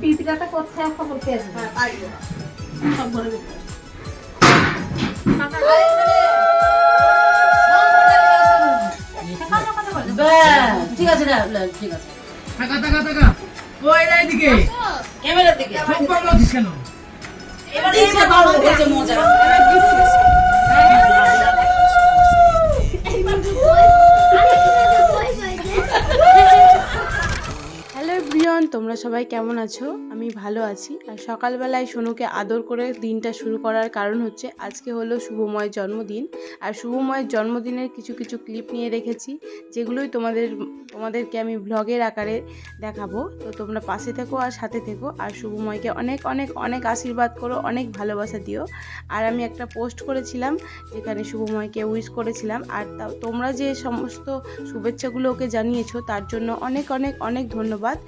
পিঁপড়াটা কোথায় খবর হ্যাঁ পাইলো সব ঘরে ঠিক আছে ঠিক আছে। টাকা টাকা টাকা। ওই না এদিকে ক্যামেরার দিকে। কেন? এবার মজা তোমরা সবাই কেমন আছো? আমি ভালো আছি। আর সকালবেলায় সোনুকে আদর করে দিনটা শুরু করার কারণ হচ্ছে, আজকে হলো শুভময় জন্মদিন। আর শুভময়ের জন্মদিনের কিছু কিছু ক্লিপ নিয়ে রেখেছি, যেগুলোই তোমাদের, তোমাদেরকে আমি ব্লগের আকারে দেখাবো। তো তোমরা পাশে থেকো আর সাথে থেকো। আর শুভময়কে অনেক অনেক অনেক আশীর্বাদ করো, অনেক ভালোবাসা দিও। আর আমি একটা পোস্ট করেছিলাম, যেখানে শুভময়কে উইশ করেছিলাম। আর তোমরা যে সমস্ত শুভেচ্ছাগুলো ওকে জানিয়েছো, তার জন্য অনেক অনেক অনেক ধন্যবাদ।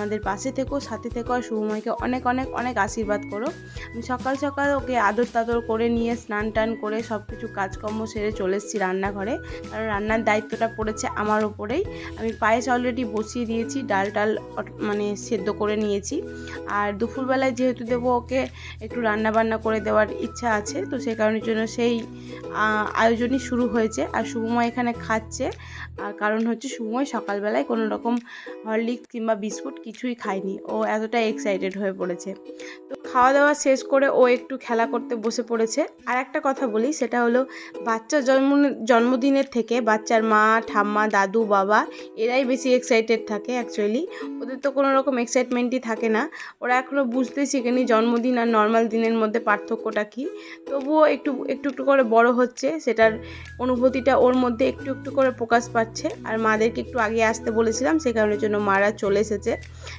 আমাদের পাশে থেকো, সাথে থেকো আর শুভময়কে অনেক অনেক অনেক আশীর্বাদ করো। আমি সকাল সকাল ওকে আদর তাদর করে নিয়ে স্নান টান করে সব কিছু কাজকর্ম সেরে চলে এসেছি রান্নাঘরে। কারণ রান্নার দায়িত্বটা পড়েছে আমার ওপরেই। আমি পায়েস অলরেডি বসিয়ে দিয়েছি, ডাল টাল মানে সেদ্ধ করে নিয়েছি। আর দুপুরবেলায় যেহেতু দেবো ওকে একটু রান্না বান্না করে দেওয়ার ইচ্ছা আছে, তো সেই কারণের জন্য সেই আয়োজনই শুরু হয়েছে। আর শুভময় এখানে খাচ্ছে। আর কারণ হচ্ছে শুভময় সকালবেলায় কোনো রকম হরলিক্স কিংবা বিস্কুট কিছুই খায়নি। ও এতটা এক্সাইটেড হয়ে পড়েছে। তো খাওয়া দাওয়া শেষ করে ও একটু খেলা করতে বসে পড়েছে। আর একটা কথা বলি, সেটা হলো বাচ্চা জন্ম, জন্মদিনের থেকে বাচ্চার মা, ঠাম্মা, দাদু, বাবা, এরাই বেশি এক্সাইটেড থাকে অ্যাকচুয়ালি ওদের তো কোনো রকম এক্সাইটমেন্টই থাকে না। ওরা এখনও বুঝতে শিখেনি জন্মদিন আর নর্মাল দিনের মধ্যে পার্থক্যটা কী। তবুও একটু একটু একটু করে বড় হচ্ছে, সেটার অনুভূতিটা ওর মধ্যে একটু একটু করে প্রকাশ পাচ্ছে। আর মাদেরকে একটু আগে আসতে বলেছিলাম, সে কারণের জন্য মারা চলে এসেছে।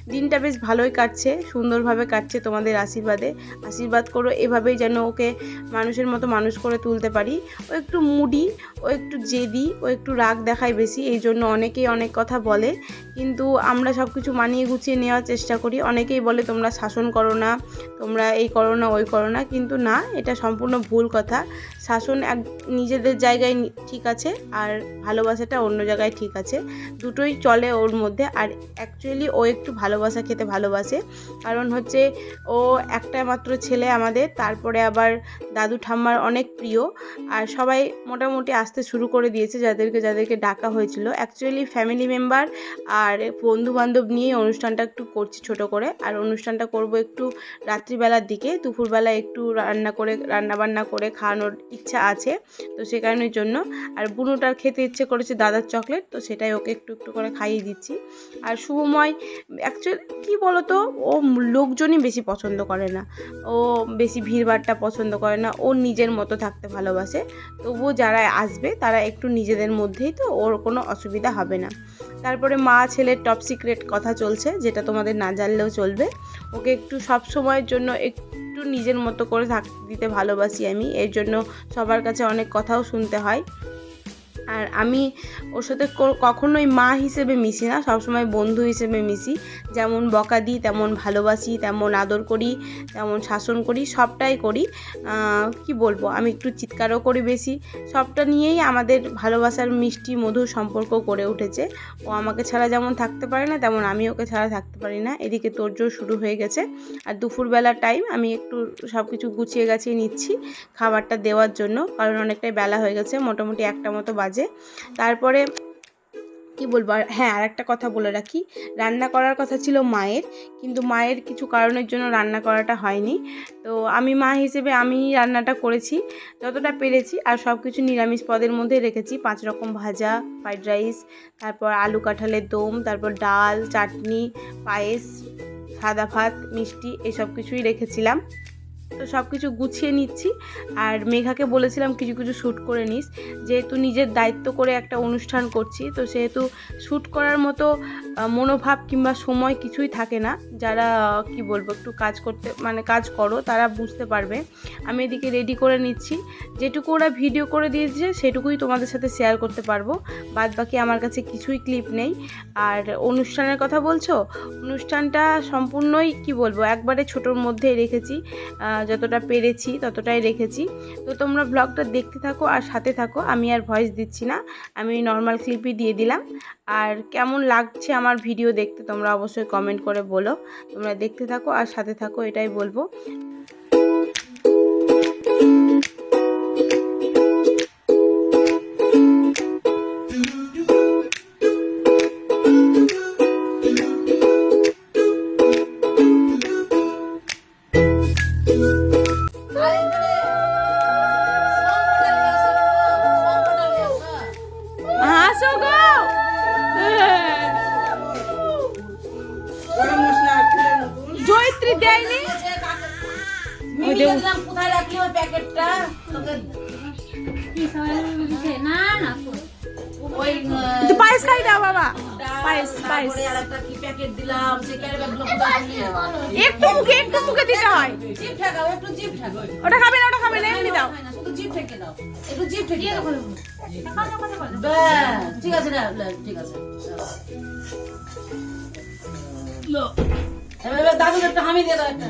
দিনটা বেশ ভালোই কাটছে, সুন্দরভাবে কাটছে তোমাদের আশীর্বাদে। আশীর্বাদ করো, এভাবেই যেন ওকে মানুষের মতো মানুষ করে তুলতে পারি। ও একটু মুডি, ও একটু জেদি, ও একটু রাগ দেখায় বেশি, এই জন্য অনেকেই অনেক কথা বলে। কিন্তু আমরা সব কিছু মানিয়ে গুছিয়ে নেওয়ার চেষ্টা করি। অনেকেই বলে, তোমরা শাসন করো না, তোমরা এই করো না, ওই করো না। কিন্তু না, এটা সম্পূর্ণ ভুল কথা। শাসন এক, নিজেদের জায়গায় ঠিক আছে, আর ভালোবাসাটা অন্য জায়গায় ঠিক আছে। দুটোই চলে ওর মধ্যে, আর অ্যাকচুয়ালি ও একটু ভালোবাসা খেতে ভালোবাসে। কারণ হচ্ছে ও একটা মাত্র ছেলে আমাদের, তারপরে আবার দাদু ঠাম্মার অনেক প্রিয়। আর সবাই মোটামুটি আসতে শুরু করে দিয়েছে যাদেরকে যাদেরকে ডাকা হয়েছিল। অ্যাকচুয়ালি ফ্যামিলি মেম্বার আর বন্ধু বান্ধব নিয়ে অনুষ্ঠানটা একটু করছি ছোট করে। আর অনুষ্ঠানটা করব একটু রাত্রিবেলার দিকে। দুপুরবেলা একটু রান্না করে রান্না বান্না করে খাওয়ানোর ইচ্ছা আছে তো সে কারণের জন্য। আর বুনোটার খেতে ইচ্ছে করেছে দাদার চকলেট, তো সেটাই ওকে একটু একটু করে খাইয়ে দিচ্ছি। আর শুভময় অ্যাকচুয়ালি কী বলতো? ও লোকজনই বেশি পছন্দ করে না। ও বেশি ভিড়ভাড়টা পছন্দ করে না। ও নিজের মতো থাকতে ভালোবাসে। তবুও যারা আসবে, তারা একটু নিজেদের মধ্যেই তো ওর কোনো অসুবিধা হবে না। তারপরে মা ছেলের টপ সিক্রেট কথা চলছে, যেটা তোমাদের না জানলেও চলবে। ওকে একটু সব সময়ের জন্য একটু নিজের মতো করে থাকতে দিতে ভালোবাসি আমি। এর জন্য সবার কাছে অনেক কথাও শুনতে হয়। আর আমি ওর সাথে কখনোই মা হিসেবে মিশি না, সবসময় বন্ধু হিসেবে মিশি। যেমন বকা দিই, তেমন ভালোবাসি, তেমন আদর করি, তেমন শাসন করি, সবটাই করি। কি বলব, আমি একটু চিৎকারও করি বেশি। সবটা নিয়েই আমাদের ভালোবাসার মিষ্টি, মধুর সম্পর্ক গড়ে উঠেছে। ও আমাকে ছাড়া যেমন থাকতে পারে না, তেমন আমি ওকে ছাড়া থাকতে পারি না। এদিকে তোরজোর শুরু হয়ে গেছে। আর দুপুরবেলার টাইম আমি একটু সব কিছু গুছিয়ে গাছিয়ে নিচ্ছি খাবারটা দেওয়ার জন্য। কারণ অনেকটাই বেলা হয়ে গেছে, মোটামুটি একটা মতো বাজে। তারপরে কি বলব, আর হ্যাঁ আর একটা কথা বলে রাখি। রান্না করার কথা ছিল মায়ের, কিন্তু মায়ের কিছু কারণের জন্য রান্না করাটা হয়নি। তো আমি মা হিসেবে আমি রান্নাটা করেছি, যতটা পেরেছি, আর সব কিছু নিরামিষ পদের মধ্যে রেখেছি। পাঁচ রকম ভাজা, ফ্রাইড রাইস, তারপর আলু কাঁঠালের দম, তারপর ডাল, চাটনি, পায়েস, সাদা ভাত, মিষ্টি, এসব কিছুই রেখেছিলাম। তো সব কিছু গুছিয়ে নিচ্ছি। আর মেঘাকে বলেছিলাম কিছু কিছু শ্যুট করে নিস। যেহেতু নিজের দায়িত্ব করে একটা অনুষ্ঠান করছি, তো সেহেতু শ্যুট করার মতো মনোভাব কিংবা সময় কিছুই থাকে না। যারা কি বলব, একটু কাজ করতে মানে কাজ করো, তারা বুঝতে পারবে। আমি এদিকে রেডি করে নিচ্ছি। যেটুকু ওরা ভিডিও করে দিয়েছে, সেটুকুই তোমাদের সাথে শেয়ার করতে পারব। বাদ বাকি আমার কাছে কিছুই ক্লিপ নেই। আর অনুষ্ঠানের কথা বলছো? অনুষ্ঠানটা সম্পূর্ণই, কি বলব, একবারে ছোটোর মধ্যে রেখেছি। যতটা পেরেছি ততটাই রেখেছি। তো তোমরা ব্লগটা দেখতে থাকো আর সাথে থাকো, আমি আর ভয়েস দিচ্ছি না। আমি নর্মাল ক্লিপই দিয়ে দিলাম। আর কেমন লাগছে আমার ভিডিও দেখতে তোমরা অবশ্যই কমেন্ট করে বলো। তোমরা দেখতে থাকো আর সাথে থাকো, এটাই বলব। জয়ত্রী দেয়নি? কোথায় রাখলি ওই প্যাকেটটা? তোকে না না একটু পায়েস খাই দাও বাবা। পায়েস, পায়েস। কি একটু মুখে একটু মুখে দিতে হয়। ওটা খাবে না ওটা খাবে না এমনি দাও। না, শুধু জিপ ঠেকে দাও একটু জিপ ঠেকে ঠিক আছে ঠিক আছে। এবার দাদুকে একটা হামি দিয়ে দাও একটা।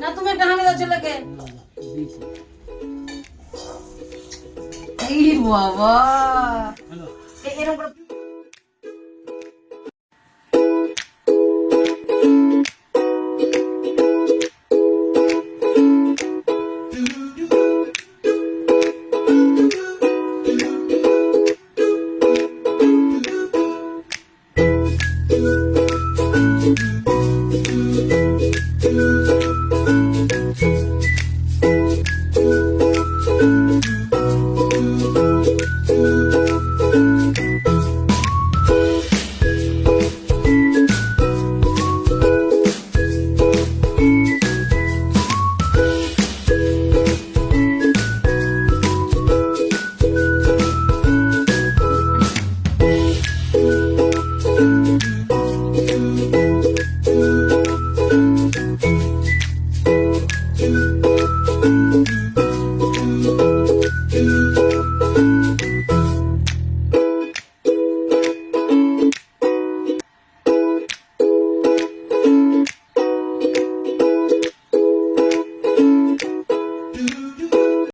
না তুমি একটা হামি দাও ছেলেকে। এই বাবা। এরকম